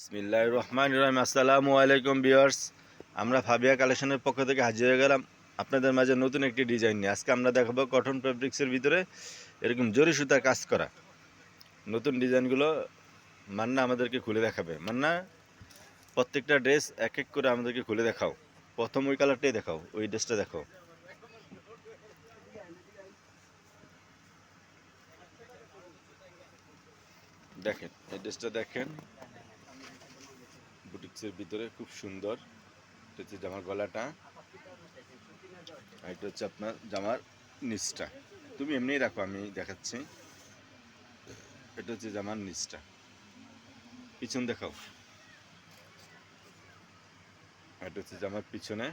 বিসমিল্লাহ রহমান রহিম আসসালামু আলাইকুম বিয়ার্স আমরা ফাবিয়া কালেকশনের পক্ষ থেকে হাজির হয়ে গেলাম আপনাদের মাঝে নতুন একটি ডিজাইন নিয়ে। আজকে আমরা দেখাবো কটন ফেব্রিক্সের ভিতরে এরকম জরি সুতার কাজ করা। নতুন ডিজাইনগুলো মান্না আমাদেরকে খুলে দেখাবে। মান্না, প্রত্যেকটা ড্রেস এক এক করে আমাদেরকে খুলে দেখাও। প্রথম ওই কালারটাই দেখাও, ওই ড্রেসটা দেখাও। দেখেন, এই ড্রেসটা দেখেন। বুটিক্সের ভিতরে খুব সুন্দর। এটা হচ্ছে জামার গলাটা। আর এটা হচ্ছে আপনার জামার নিচটা। তুমি এমনিই রাখো আমি দেখাচ্ছি। এটা হচ্ছে জামার নিচটা। পিছন দেখাও। এটা হচ্ছে জামার পিছনে।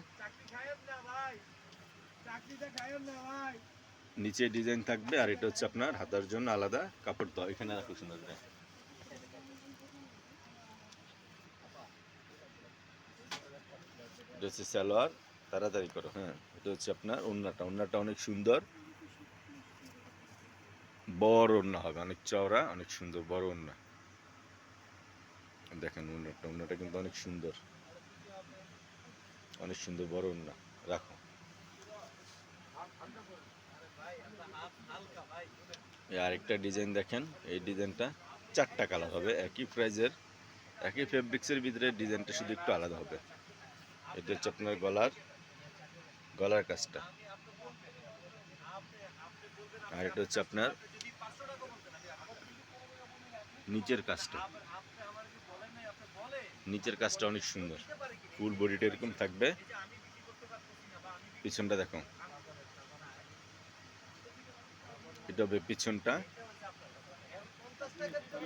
নিচে ডিজাইন থাকবে, আর এটা হচ্ছে আপনার হাতার জন্য আলাদা কাপড় দেওয়া। এখানে রাখো সুন্দর করে। এটা হচ্ছে সালোয়ার, তাড়াতাড়ি করো হ্যাঁ এটা হচ্ছে আপনার ওন্নাটা ওন্নাটা অনেক সুন্দর। বড় ওন্না হবে, অনেক চওড়া, অনেক সুন্দর, বড় ওন্না। দেখেন ওন্নাটা ওন্নাটা কিন্তু অনেক সুন্দর। অনেক সুন্দর, বড় ওন্না, রাখো। আরেকটা ডিজাইন দেখেন, এই ডিজাইনটা চারটা কালার হবে, একই প্রাইজের, একই ফেব্রিক্সের ভিতরে ডিজাইনটা শুধু একটু আলাদা হবে। এটা হচ্ছে আপনার গলার গলার কাজটা। আর এটা হচ্ছে আপনার নিচের কাজটা। নিচের কাজটা অনেক সুন্দর। ফুল বডিটা এরকম থাকবে। পিছনটা দেখো। এটা হবে পিছনটা।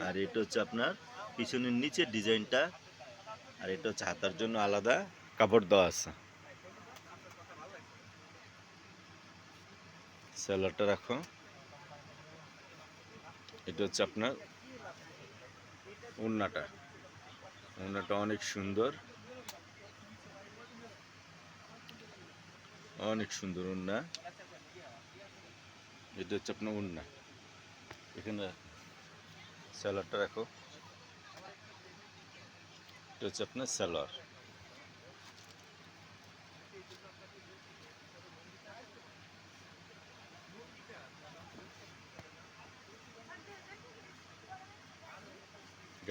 আর এটা হচ্ছে আপনার পিছনের নিচের ডিজাইনটা। আর এটা হচ্ছে হাতার জন্য আলাদা। কাপড় দেওয়া আছে। স্যালাডটা রাখো। এটা হচ্ছে আপনার উন্নাটা। উন্নাটা অনেক সুন্দর। অনেক সুন্দর উন্না। এটা হচ্ছে আপনার উন্না। এখানে স্যালাডটা রাখো। এটা হচ্ছে আপনার স্যালোয়ার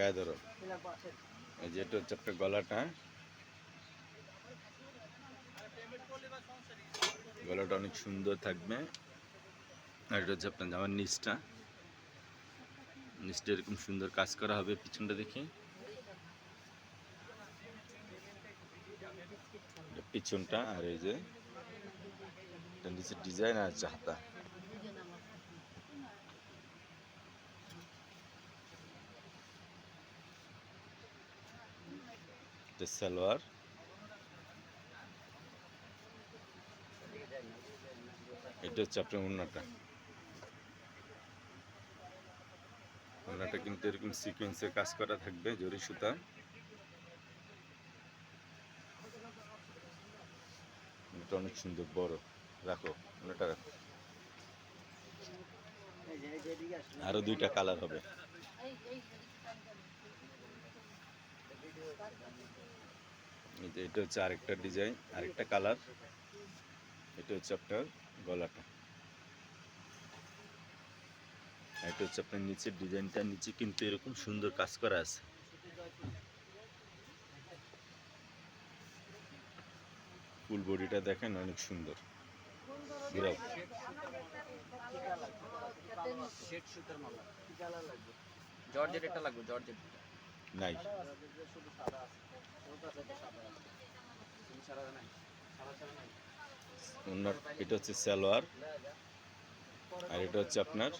গায়ে ধরো। এই যে এটা হচ্ছে একটা গলাটা গলাটা অনেক সুন্দর থাকবে। আর এটা হচ্ছে আপনার জামার নিচটা। নিচটা এরকম সুন্দর কাজ করা হবে পিছনটা দেখি। পিছনটা আর এই যে নিচের ডিজাইন আর হচ্ছে হাতা সালোয়ার এটা হচ্ছে আপনার উন্নাটা। উন্নাটা কিন্তু এরকম সিকোয়েন্সে কাজ করা থাকবে, জরি সুতা। অনেক সুন্দর, বড়। রাখো, উন্নাটা রাখো। আরও দুইটা কালার হবে এই যে এটা হচ্ছে আরেকটা ডিজাইন, আরেকটা কালার। এটা হচ্ছে আপনার গলাটা। এটা হচ্ছে আপনার নিচের ডিজাইনটা। নিচে কিন্তু এরকম সুন্দর কাজ করা আছে। ফুল বডিটা দেখেন অনেক সুন্দর। ঘিরাও। জর্জেট একটা লাগবে, জর্জেট নাই অন্য এটা হচ্ছে সালোয়ার, আর এটা হচ্ছে আপনার,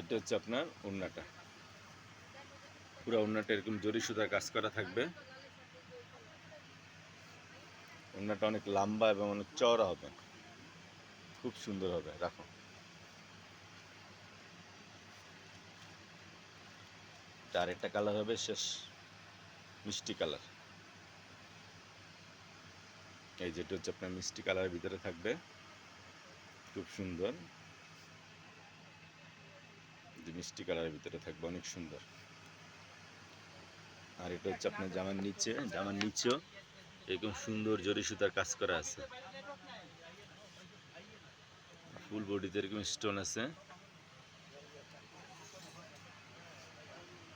এটা হচ্ছে আপনার ওড়নাটা। পুরো ওড়নাটা এরকম জরি সুতার কাজ করা থাকবে। ওড়নাটা অনেক লম্বা এবং অনেক চওড়া হবে। খুব সুন্দর হবে, রাখো। এটা আরেকটা কালার হবে শেষ, মিষ্টি কালার এই যেটা হচ্ছে আপনার মিষ্টি কালারের ভিতরে থাকবে, খুব সুন্দর। মিষ্টি কালারের ভিতরে থাকবে, অনেক সুন্দর। আর এটা হচ্ছে আপনার জামার নিচে, জামার নিচেও এরকম সুন্দর জরি সুতার কাজ করা আছে। ফুল বডিতে এরকম স্টোন আছে।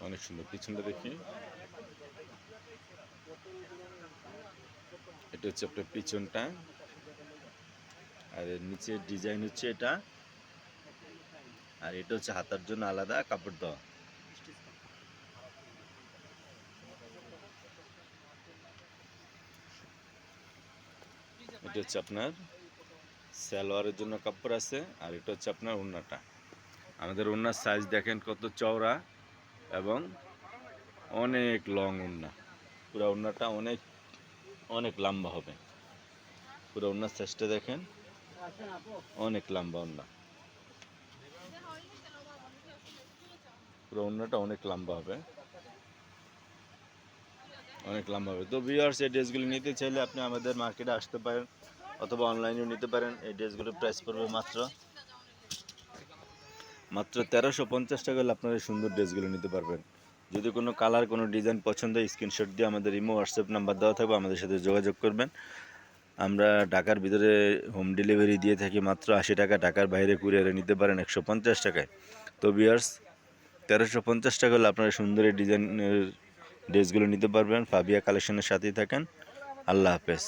অনেক সুন্দর। পিছনটা দেখি। এটা হচ্ছে আপনার পিছনটা। আর নিচে ডিজাইন হচ্ছে এটা। আর এটা হচ্ছে হাতার জন্য আলাদা কাপড় দেওয়া। এটা হচ্ছে আপনার সালোয়ারের জন্য কাপড় আছে। আর এটা হচ্ছে আপনার ওড়নাটা। আমাদের ওড়নার সাইজ দেখেন কত চওড়া। এবং অনেক লং ওড়না পুরো ওড়নাটা অনেক অনেক লম্বা হবে। পুরো ওড়নার সাইজটা দেখেন, অনেক লম্বা ওড়না পুরো ওড়নাটা অনেক লম্বা হবে। অনেক লম্বা হবে। তো ভিউয়ার্স এই ড্রেসগুলো নিতে চাইলে আপনি আমাদের মার্কেটে আসতে পারেন, অথবা অনলাইনেও নিতে পারেন। এই ড্রেসগুলোর প্রাইস পড়বে মাত্র মাত্র তেরোশো পঞ্চাশ টাকা হলে আপনারা সুন্দর ড্রেসগুলো নিতে পারবেন। যদি কোনো কালার, কোনো ডিজাইন পছন্দ স্ক্রিনশট দিয়ে আমাদের ইমো, হোয়াটসঅ্যাপ নাম্বার দেওয়া থাকবে, আমাদের সাথে যোগাযোগ করবেন। আমরা ঢাকার ভিতরে হোম ডেলিভারি দিয়ে থাকি মাত্র আশি টাকা, ঢাকার বাইরে কুরিয়ারে নিতে পারেন একশো পঞ্চাশ টাকায়। তো বিয়ার্স তেরোশো পঞ্চাশ টাকা হলে আপনারা সুন্দর ডিজাইনের ড্রেসগুলো নিতে পারবেন। ফাবিয়া কালেকশনের সাথেই থাকেন। আল্লাহ হাফেজ।